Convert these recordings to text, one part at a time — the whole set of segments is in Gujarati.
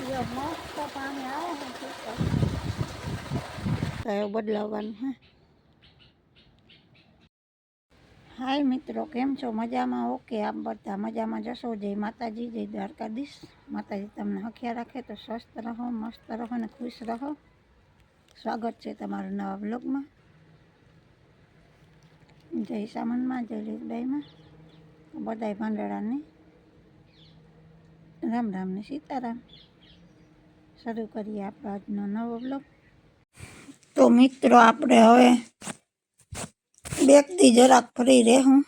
મસ્ત પાણી બદલાવવાનું હે? હાય મિત્રો, કેમ છો? મજામાં? ઓકે આપ બધા મજામાં જશો? જય માતાજી, જય દ્વારકાધીશ. માતાજી, તમને હખ્યા રાખે તો સ્વસ્થ રહો, મસ્ત રહો ને ખુશ રહો. સ્વાગત છે તમારું નવા બ્લોગમાં જય સામનમાં, જય લીલબાઈમાં બધાય ભાંડળાની રામ રામ ને સીતારામ. શરૂ કરીએ આપણો આજનો નવો બ્લોગ તો મિત્રો, આપણે હવે બેગથી જરાક ફ્રી રહેવું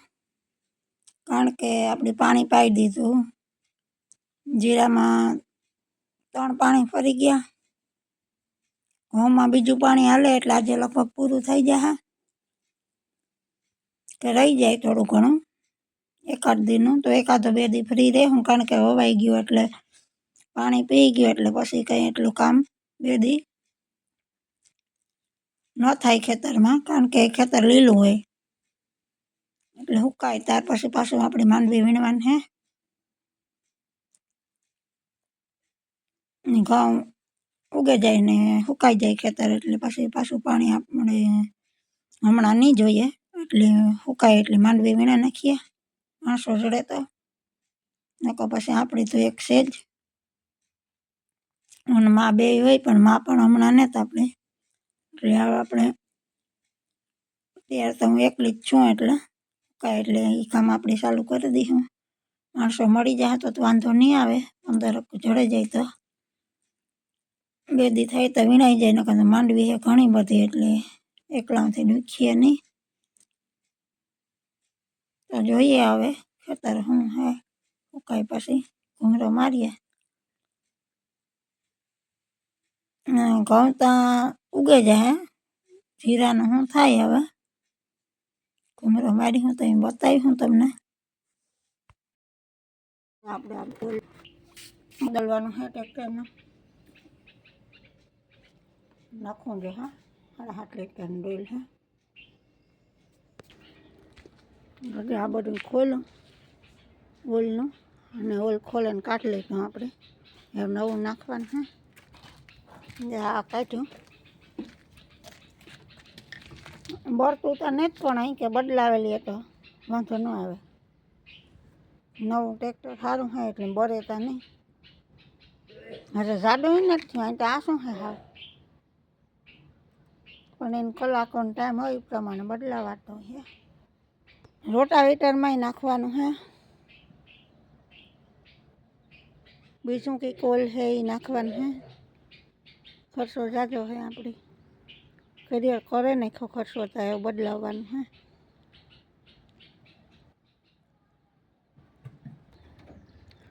કારણ કે આપણે પાણી પાઈ દીધું. જીરામાં ત્રણ પાણી ફરી ગયા. ઘઉંમાં બીજું પાણી હાલે, એટલે આજે લગભગ પૂરું થઈ જાય કે રહી જાય થોડું ઘણું, એકાદ દીનું તો એકાદો બે દી ફ્રી રહે હું કારણ કે હવાઈ ગયું, એટલે પાણી પી ગયું એટલે પછી કંઈ એટલું કામ બેદી ન થાય ખેતરમાં, કારણ કે ખેતર લીલું હોય. એટલે હુકાય. ત્યાર પછી પાછું આપણે માંડવી વીણવાનું હે. ઘઉં ઉગે જાય ને સુકાઈ જાય ખેતર એટલે પછી પાછું પાણી આપણે હમણાં નહીં જોઈએ. એટલે સુકાય એટલે માંડવી વીણા નાખીએ. માણસો જડે તો. નકો પછી આપણી તો એક છે જ અને મા બે હોય, પણ મા પણ હમણાં નહોતા આપણે. એટલે હવે આપણે ત્યારે તો હું એકલી જ છું એટલે કાંઈ એટલે એ કામ આપણે ચાલુ કરી દઈશું. માણસો મળી જાય તો વાંધો નહીં આવે અંદર જડે જાય તો. બે દી થાય તો વીણાઈ જાય ને તો માંડવી છે ઘણી બધી, એટલે એકલાથી દુખીએ નહીં. તો જોઈએ હવે ખેતર હું હે કાંઈ પછી ઘૂમરો મારીએ ને ઘઉં ત્યાં ઉગે જાય જીરાનું શું થાય હવે ઘૂમરો મારી હું તો એમ બતાવી હું તમને આપણે આ ફૂલ બદલવાનું છે ટ્રેક્ટરમાં નાખવું છે હા સાડા સાત લીટરનું ડોલ છે એટલે આ બધું ખોલું ઓલનું અને ઓલ ખોલે ને કાઢી લઈશું આપણે હવે નવું નાખવાનું છે જે આ કાઢ્યું બરતું તો નહીં જ પણ અહીં કે બદલાવેલી તો. વાંધો ન આવે. નવું ટ્રેક્ટર સારું હોય એટલે બરે તો નહીં. અરે જાડું નથી અહીં તો આ શું હે હાવ? પણ એને કલાકોનો ટાઈમ હોય એ પ્રમાણે બદલાવાતો છે રોટાવેટરમાંય નાખવાનું હે. બીજું કંઈ કોલ છે એ નાખવાનું હે. ખર્ચો જાજો છે આપણી કરિયર કરે નાખ્યો ખર્ચો થાય બદલાવવાનું હે.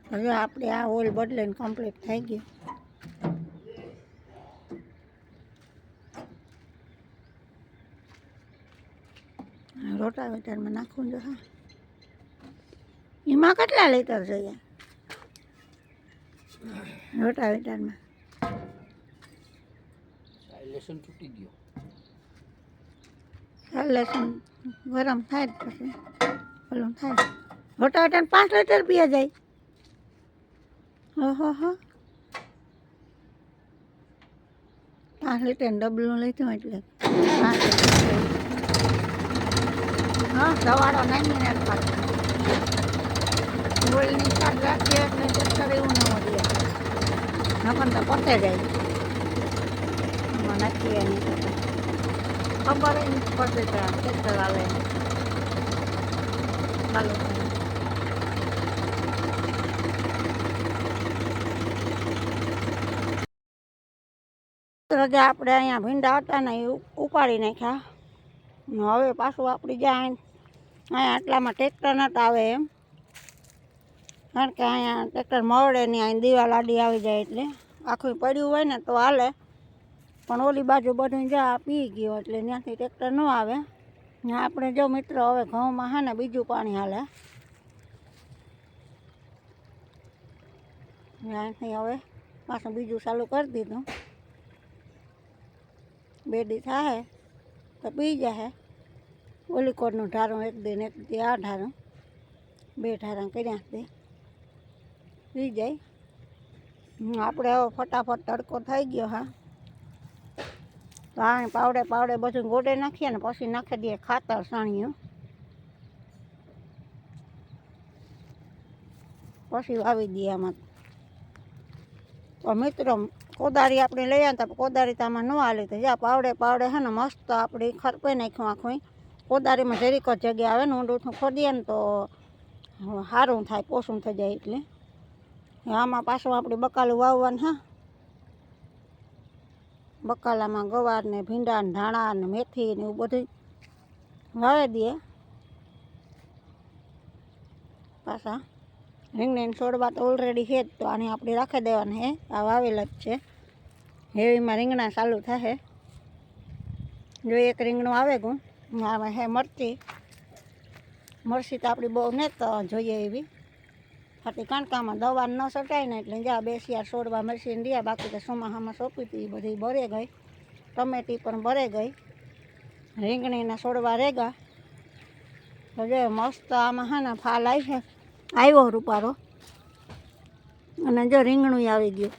હવે આપણે આ ઓલ બદલાઈને કમ્પ્લીટ થઈ ગયું. રોટાવેટરમાં નાખવું જો હા. એમાં કેટલા લીટર જોઈએ? રોટાવેટરમાં. લેસન તૂટી ગયો. લસણ ગરમ થાય પછી. ઓલું થાય. રોટાવેટર પાંચ લીટર પીયા જાય. ઓહો હો. પાંચ લીટર ડબલું લીધું એટલે પાંચ હા દવાડો નાખીને પાછું ગોળની શાક રાખીએ એટલે ચક્કર એવું ન વધે. નકર તો પતે જાય. નાખીએ નહીં ખબર ય નથી પડતી કે આ ટ્રેક્ટર હાલે ચાલુ. થાય. રજા આપણે અહીંયા ભીંડા હતા ને એ ઉપાડી નાખ્યા. હવે પાછું આપણી જાય અહીંયા આટલામાં ટ્રેક્ટર નતા આવે એમ. કારણ કે અહીંયા ટ્રેક્ટર મળે નહીં અહીં દીવા લાડી આવી જાય એટલે. આખું પડ્યું હોય ને તો હાલે. પણ ઓલી બાજુ બધું જ્યાં પી ગયો એટલે ત્યાંથી ટ્રેક્ટર ન આવે. ને આપણે જો મિત્રો હવે ઘઉંમાં હે ને બીજું પાણી હાલે. ત્યાંથી હવે પાછું બીજું ચાલુ કરી દીધું. બે દી થાય તો પી જાય ઓલી કોરનું ઢારું એક દિન એક દી આ ઢારું બે ઢારા કર્યા દે પી જાય. હમ, આપણે હવે ફટાફટ તડકો થઈ ગયો હા. પાણી પાવડે પાવડે બધું ગોડે નાખીએ ને પછી નાખી દઈએ ખાતર સાણિયું. પછી વાવી દઈએ આમાં. તો મિત્રો, કોદારી આપણે લઈ તો કોદારી તો આમાં ન હાલી તો જ્યાં પાવડે પાવડે હે ને મસ્ત આપણી ખરપે નાખ્યું આખું કોદારીમાં જરીક જ જગ્યા આવે ને ઊંડું ખોદીએ ને તો સારું થાય પોસું થઈ જાય એટલે. આમાં પાછું આપણે બકાલું વાવવાનું, હા. બકાલામાં ગવાર ને ભીંડા ધાણા ને મેથી ને એવું બધું વાવી દઈએ પાછા રીંગણીને છોડવા તો ઓલરેડી છે જ, તો આને આપણે રાખી દેવાના હે. આ વાવેલા જ છે. હેવીમાં રીંગણા ચાલુ થશે જો એક રીંગણું આવે ગું આમાં હે મરચી. મરચી તો આપણી બહુ ને તો જોઈએ એવી. ખાતી કણકામાં દવા ન સટાય ને એટલે બેસી આ છોડવા મરચીને રહ્યા. બાકી તો ચોમાસામાં સોંપી હતી એ બધી ભરે ગઈ. ટમેટી પણ ભરે ગઈ. રીંગણીના છોડવા રેગા હજે મસ્ત આમાં હા ને ફાલ આવી આવ્યો રૂપારો. અને જો રીંગણું આવી ગયું.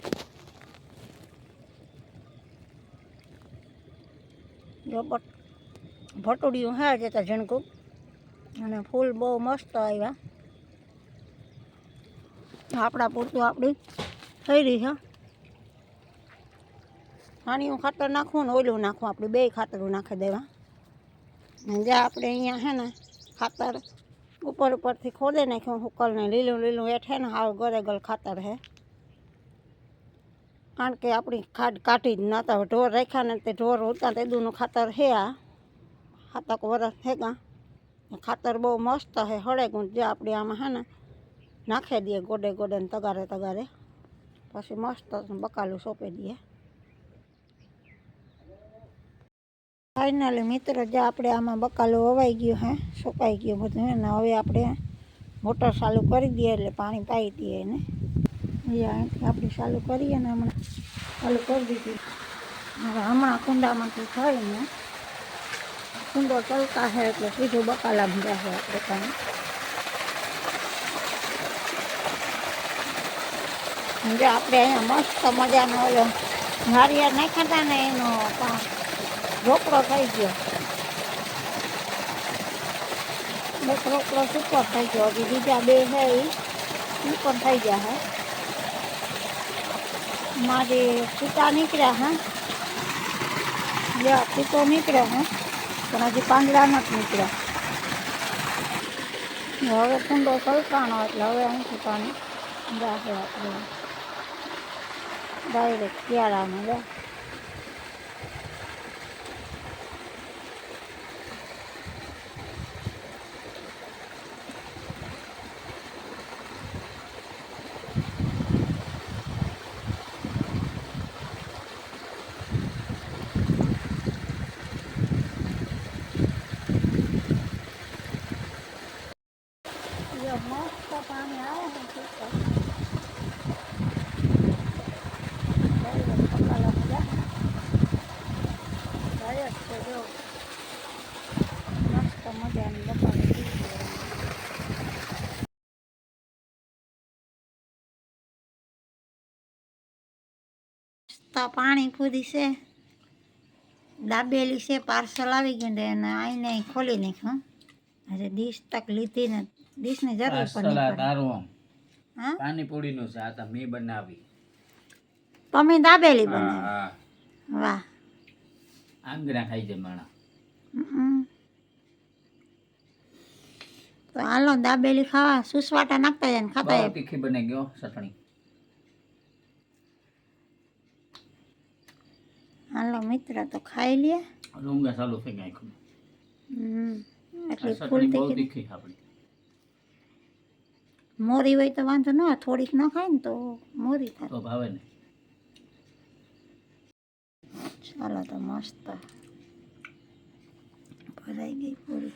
જો ભટુડિયું હે જે તો ઝીણકું. અને ફૂલ બહુ મસ્ત આવ્યા. આપણા પૂરતું આપણી થઈ રહી છે. પાણીનું ખાતર નાખવું ને ઓલું નાખવું, આપણે બે ખાતરું નાખી દેવા. અને જ્યાં આપણે અહીંયા છે ને ખાતર ઉપર ઉપરથી ખોદે નાખ્યું, હુકલ ને લીલું લીલું હેઠ હે ને હાવ ગરેગલ ખાતર હે કારણ કે આપણી ખાડ કાઢી જ નતા ઢોર રાખ્યા ને તે ઢોર ઉતા તેદુનું ખાતર હે આ. સાતક વરસ થેગા ખાતર બહુ મસ્ત હે હળે ગુણ જે આપણે આમાં હે ને નાખી દઈએ ગોડે ગોડે તગારે તગારે. પછી મસ્ત બકાલું સોંપી દઈએ. ફાઇનલી મિત્રો, જે આપણે આમાં બકાલું વવાઈ ગયું હે સુકાઈ ગયું બધું અને હવે આપણે મોટર ચાલુ કરી દઈએ એટલે પાણી પાઈ દઈએ એને. એ આપણે ચાલુ કરીએ ને હમણાં. ચાલુ કરી દીધી. હવે હમણાં કુંડામાંથી થઈને કુંડો ચલતા છે એટલે સીધું બકાલા ભરાશે આપણે પાણી જે આપણે અહીંયા મસ્ત મજાનો ઓલો નારિયેળ નાખ્યા હતા ને એનો રોકડો થઈ ગયો. એક રોકડો સુપર થઈ ગયો. હજી બીજા બે છે એ સુપર થઈ ગયા હે મારી પિતા નીકળ્યા હા યા પિતો નીકળ્યો હે પણ હજી પાંદડા નથી નીકળ્યા. હવે કુંડો સરકાણો, એટલે હવે અહીંથી પાણી રાખે આપણે Direkt yer almalı. મસ્ત પાણી પૂરી છે. દાબેલી છે પાર્સલ આવી ગયું ને એને આઈને ખોલી નાખ્યું. હજી ડીશ તક લીધી ને ડીશની જરૂર પણ. તારું હા? પાણીપુરી નું છે આ મેં બનાવી. તમે દાબેલી બનાવી? વાહ. આંગરા ખાઈ જાય માણા. તો હાલો દાબેલી ખાવા સુસવાટા નાખતા જાય ને ખાતા તીખી બને ગયો ચટણી. હાલો મિત્ર તો ખાઈ લે. રૂંગા ચાલુ થઈ ગયા આખું. ફૂલ તીખી આપણી. મોરી હોય તો વાંધો ન થોડીક ન ખાય ને તો મોરી થાય. તો ભાવે ને. ચાલો તો મસ્ત. ભરાઈ ગઈ પૂરી.